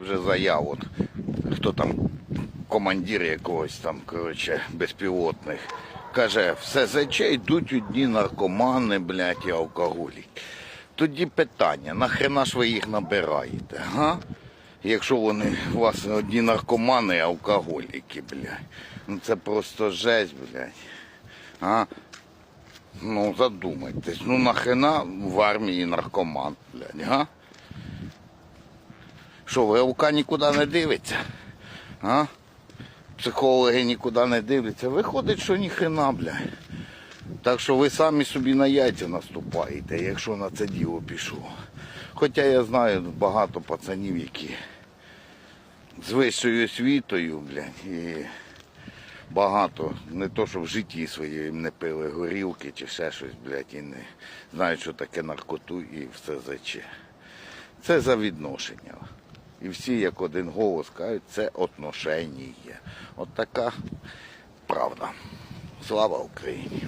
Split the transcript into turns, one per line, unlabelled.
вже заяву. От, Хто там командир якогось там, коротше, безпілотних. Каже, в СЗЧ йдуть одні наркомани, блядь, і алкоголіки. Тоді питання, нахрена ж ви їх набираєте, га? Якщо вони у вас одні наркомани і алкоголіки, блядь. Ну це просто жесть, блядь. А? Ну задумайтесь, ну нахрена в армії наркоман, блядь, га? Що, ВЛК нікуди не дивиться? А? Психологи нікуди не дивляться. Виходить, що ніхрена, блядь. Так що ви самі собі на яйця наступаєте, якщо на це діло пішло. Хоча я знаю багато пацанів, які з вищою освітою, блядь, і багато, не то, що в житті своєму не пили горілки чи ще щось, блядь, і не знають, що таке наркоту і все заче. Це за відношення. І всі як один голос кажуть, це отношення. От така правда. Слава Україні!